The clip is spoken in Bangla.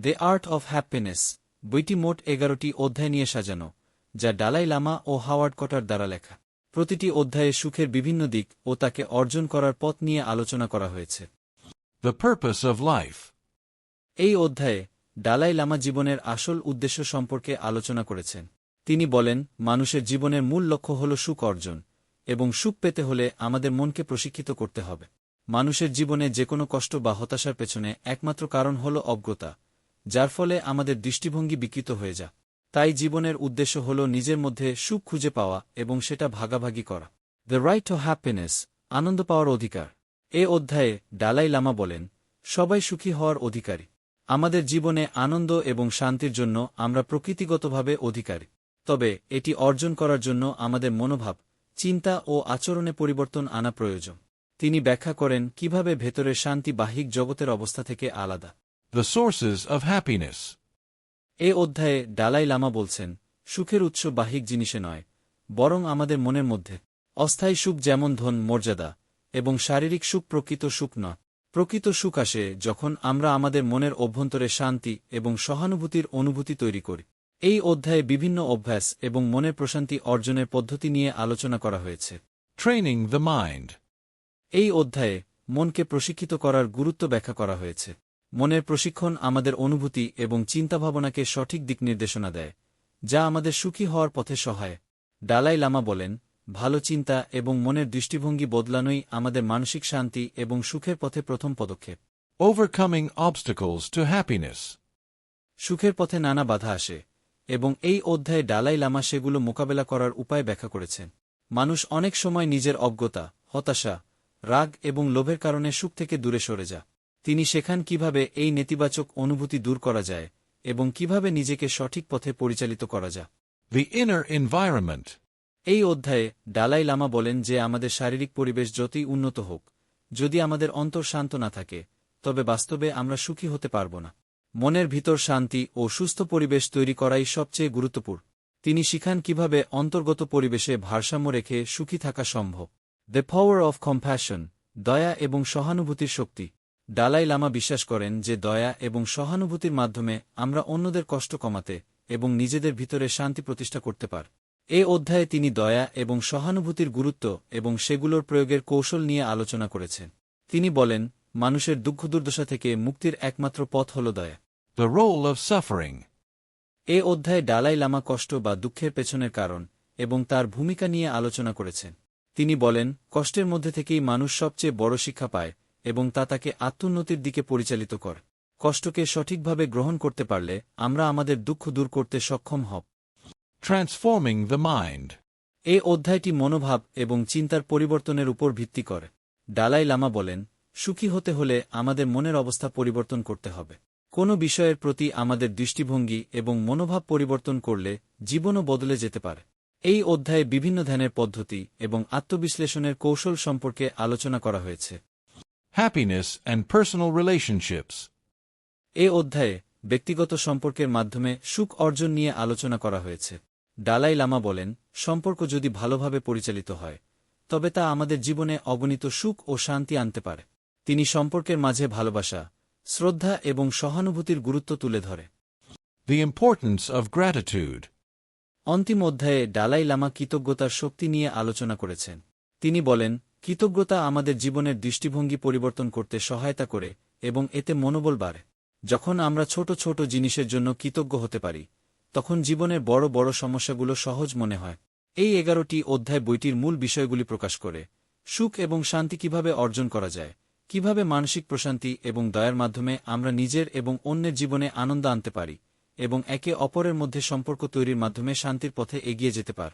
দ্য আর্ট অফ হ্যাপিনেস বইটি মোট এগারোটি অধ্যায় নিয়ে সাজানো যা ডালাই লামা ও হাওয়ার্ড কটার দ্বারা লেখা। প্রতিটি অধ্যায়ে সুখের বিভিন্ন দিক ও তাকে অর্জন করার পথ নিয়ে আলোচনা করা হয়েছে। The purpose of life. এই অধ্যায়ে ডালাই লামা জীবনের আসল উদ্দেশ্য সম্পর্কে আলোচনা করেছেন। তিনি বলেন মানুষের জীবনের মূল লক্ষ্য হল সুখ অর্জন এবং সুখ পেতে হলে আমাদের মনকে প্রশিক্ষিত করতে হবে। মানুষের জীবনে যে কোনো কষ্ট বা হতাশার পেছনে একমাত্র কারণ হল অজ্ঞতা যার ফলে আমাদের দৃষ্টিভঙ্গি বিকৃত হয়ে যা তাই জীবনের উদ্দেশ্য হল নিজের মধ্যে সুখ খুঁজে পাওয়া এবং সেটা ভাগাভাগি করা। দ্য রাইট টু হ্যাপিনেস আনন্দ পাওয়ার অধিকার। এ অধ্যায়ে ডালাই লামা বলেন, সবাই সুখী হওয়ার অধিকারী। আমাদের জীবনে আনন্দ এবং শান্তির জন্য আমরা প্রকৃতিগতভাবে অধিকারী। তবে এটি অর্জন করার জন্য আমাদের মনোভাব, চিন্তা ও আচরণে পরিবর্তন আনা প্রয়োজন। তিনি ব্যাখ্যা করেন, কীভাবে ভেতরের শান্তি বাহিক জগতের অবস্থা থেকে আলাদা। The sources of happiness. এ অধ্যায়ে ডালাই লামা বলছেন সুখের উৎস বাহিক জিনিসে নয় বরং আমাদের মনের মধ্যে। অস্থায়ী সুখ যেমন ধন মর্যাদা এবং শারীরিক সুখ প্রকৃত সুখ নয়। প্রকৃত সুখ আসে যখন আমরা আমাদের মনের অভ্যন্তরে শান্তি এবং সহানুভূতির অনুভূতি তৈরি করি। এই অধ্যায়ে বিভিন্ন অভ্যাস এবং মনের প্রশান্তি অর্জনের পদ্ধতি নিয়ে আলোচনা করা হয়েছে। Training the mind. এই অধ্যায়ে মনকে প্রশিক্ষিত করার গুরুত্ব ব্যাখ্যা করা হয়েছে। মনের প্রশিক্ষণ আমাদের অনুভূতি এবং চিন্তাভাবনাকে সঠিক দিক নির্দেশনা দেয় যা আমাদের সুখী হওয়ার পথে সহায়। ডালাই লামা বলেন ভালো চিন্তা এবং মনের দৃষ্টিভঙ্গি বদলানোই আমাদের মানসিক শান্তি এবং সুখের পথে প্রথম পদক্ষেপ। Overcoming obstacles to happiness. সুখের পথে নানা বাধা আসে এবং এই অধ্যায়ে ডালাই লামা সেগুলো মোকাবেলা করার উপায় ব্যাখ্যা করেছেন। মানুষ অনেক সময় নিজের অজ্ঞতা হতাশা রাগ এবং লোভের কারণে সুখ থেকে দূরে সরে যা তিনি শেখান কীভাবে এই নেতিবাচক অনুভূতি দূর করা যায় এবং কীভাবে নিজেকে সঠিক পথে পরিচালিত করা যায়। The inner environment. এই অধ্যায়ে ডালাই লামা বলেন যে আমাদের শারীরিক পরিবেশ যতই উন্নত হোক যদি আমাদের অন্তর শান্ত না থাকে তবে বাস্তবে আমরা সুখী হতে পারব না। মনের ভিতর শান্তি ও সুস্থ পরিবেশ তৈরি করাই সবচেয়ে গুরুত্বপূর্ণ। তিনি শিখান কীভাবে অন্তর্গত পরিবেশে ভারসাম্য রেখে সুখী থাকা সম্ভব। দ্য পাওয়ার অফ কম্প্যাশন দয়া এবং সহানুভূতির শক্তি। ডালাই লামা বিশ্বাস করেন যে দয়া এবং সহানুভূতির মাধ্যমে আমরা অন্যদের কষ্ট কমাতে এবং নিজেদের ভিতরে শান্তি প্রতিষ্ঠা করতে পার। এ অধ্যায়ে তিনি দয়া এবং সহানুভূতির গুরুত্ব এবং সেগুলোর প্রয়োগের কৌশল নিয়ে আলোচনা করেছেন। তিনি বলেন মানুষের দুঃখ দুর্দশা থেকে মুক্তির একমাত্র পথ হল দয়া। The role of suffering. এ অধ্যায়ে ডালাই লামা কষ্ট বা দুঃখের পেছনের কারণ এবং তার ভূমিকা নিয়ে আলোচনা করেছেন। তিনি বলেন কষ্টের মধ্যে থেকেই মানুষ সবচেয়ে বড় শিক্ষা পায় এবং তা তাকে আত্মোন্নতির দিকে পরিচালিত করে। কষ্টকে সঠিকভাবে গ্রহণ করতে পারলে আমরা আমাদের দুঃখ দূর করতে সক্ষম হব। Transforming the mind. এ অধ্যায়টি মনোভাব এবং চিন্তার পরিবর্তনের উপর ভিত্তি করে। ডালাই লামা বলেন সুখী হতে হলে আমাদের মনের অবস্থা পরিবর্তন করতে হবে। কোনো বিষয়ের প্রতি আমাদের দৃষ্টিভঙ্গি এবং মনোভাব পরিবর্তন করলে জীবনও বদলে যেতে পারে। এই অধ্যায়ে বিভিন্ন ধ্যানের পদ্ধতি এবং আত্মবিশ্লেষণের কৌশল সম্পর্কে আলোচনা করা হয়েছে। Happiness and personal relationships. এ অধ্যায়ে ব্যক্তিগত সম্পর্কের মাধ্যমে সুখ অর্জন নিয়ে আলোচনা করা হয়েছে ডালাই লামা বলেন সম্পর্ক যদি ভালোভাবে পরিচালিত হয় তবে তা আমাদের জীবনে অগণিত সুখ ও শান্তি আনতে পারে তিনি সম্পর্কের মাঝে ভালোবাসা শ্রদ্ধা এবং সহানুভূতির গুরুত্ব তুলে ধরে The importance of gratitude. অন্তিম অধ্যায়ে ডালাই লামা কৃতজ্ঞতার শক্তি নিয়ে আলোচনা করেছেন তিনি বলেন কৃতজ্ঞতা আমাদের জীবনের দৃষ্টিভঙ্গি পরিবর্তন করতে সহায়তা করে এবং এতে মনোবল বাড়ে। যখন আমরা ছোট ছোট জিনিসের জন্য কৃতজ্ঞ হতে পারি, তখন জীবনের বড় বড় সমস্যাগুলো সহজ মনে হয়। এই এগারোটি অধ্যায় বইটির মূল বিষয়গুলি প্রকাশ করে, সুখ এবং শান্তি কীভাবে অর্জন করা যায়, কীভাবে মানসিক প্রশান্তি এবং দয়ার মাধ্যমে আমরা নিজের এবং অন্যের জীবনে আনন্দ আনতে পারি এবং একে অপরের মধ্যে সম্পর্ক তৈরির মাধ্যমে শান্তির পথে এগিয়ে যেতে পার।